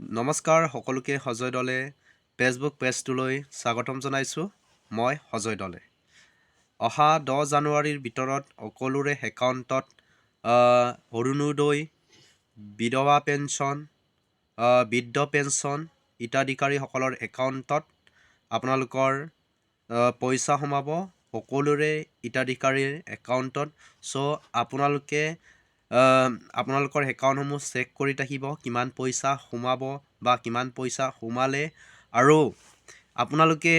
নমস্কাৰ সকলোকে সজয় দলে ফেচবুক পেজটোলৈ স্বাগতম জনাইছোঁ মই সজয় দলে। অহা দহ জানুৱাৰীৰ ভিতৰত সকলোৰে একাউণ্টত অৰুণোদয় বিধৱা পেঞ্চন বৃদ্ধ পেঞ্চন হিতাধিকাৰীসকলৰ একাউণ্টত আপোনালোকৰ পইচা সোমাব সকলোৰে হিতাধিকাৰীৰ একাউণ্টত। চ' আপোনালোকে আপোনালোকৰ একাউণ্টসমূহ চেক কৰি থাকিব কিমান পইচা সোমাব বা কিমান পইচা সোমালে। আৰু আপোনালোকে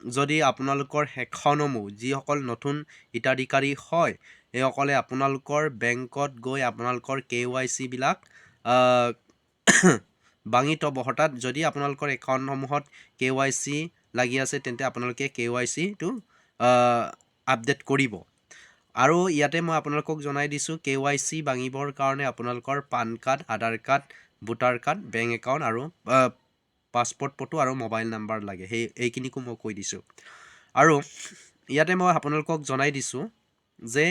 যদি আপোনালোকৰ একাউণ্টসমূহ যিসকল নতুন হিতাধিকাৰী হয় সেইসকলে আপোনালোকৰ বেংকত গৈ আপোনালোকৰ কে ৱাই চিবিলাক বাঙি থ'ব। অৰ্থাৎ যদি আপোনালোকৰ একাউণ্টসমূহত কে ৱাই চি লাগি আছে তেন্তে আপোনালোকে কে ৱাই চিটো আপডেট কৰিব। আৰু ইয়াতে মই আপোনালোকক জনাই দিছোঁ কে ৱাই চি ভাঙিবৰ কাৰণে আপোনালোকৰ PAN card Aadhaar card voter card bank account আৰু পাছপৰ্ট ফটো আৰু মোবাইল নাম্বাৰ লাগে। সেই এইখিনিকো মই কৈ দিছোঁ। আৰু ইয়াতে মই আপোনালোকক জনাই দিছোঁ যে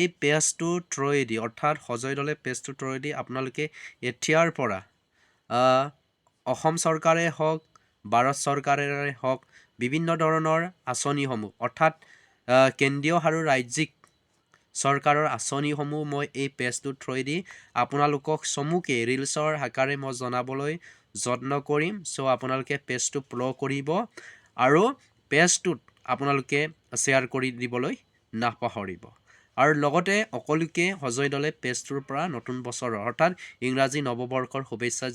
এই পেজটোৰ থ্ৰুৱেদি অৰ্থাৎ সজয় দলে পেজটোৰ থ্ৰুৱেদি আপোনালোকে এতিয়াৰ পৰা অসম চৰকাৰে হওক ভাৰত চৰকাৰেৰে হওক বিভিন্ন ধৰণৰ আঁচনিসমূহ অৰ্থাৎ কেন্দ্ৰীয় আৰু ৰাজ্যিক চৰকাৰৰ আঁচনিসমূহ মই এই পেজটোৰ থ্ৰুৱেদি আপোনালোকক চমুকে ৰিলচৰ আকাৰে মই জনাবলৈ যত্ন কৰিম। চ' আপোনালোকে পেজটো ফ'ল' কৰিব আৰু পেজটোত আপোনালোকে শ্বেয়াৰ কৰি দিবলৈ নাপাহৰিব। আৰু লগতে সকলোকে সজয় দলে পেজটোৰ পৰা নতুন বছৰৰ অৰ্থাৎ ইংৰাজী নৱবৰ্ষৰ শুভেচ্ছা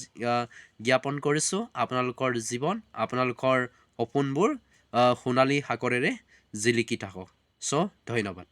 জ্ঞাপন কৰিছোঁ। আপোনালোকৰ জীৱন আপোনালোকৰ সপোনবোৰ সোণালী সাগৰেৰে জিলিকি থাকক। চ' ধন্যবাদ।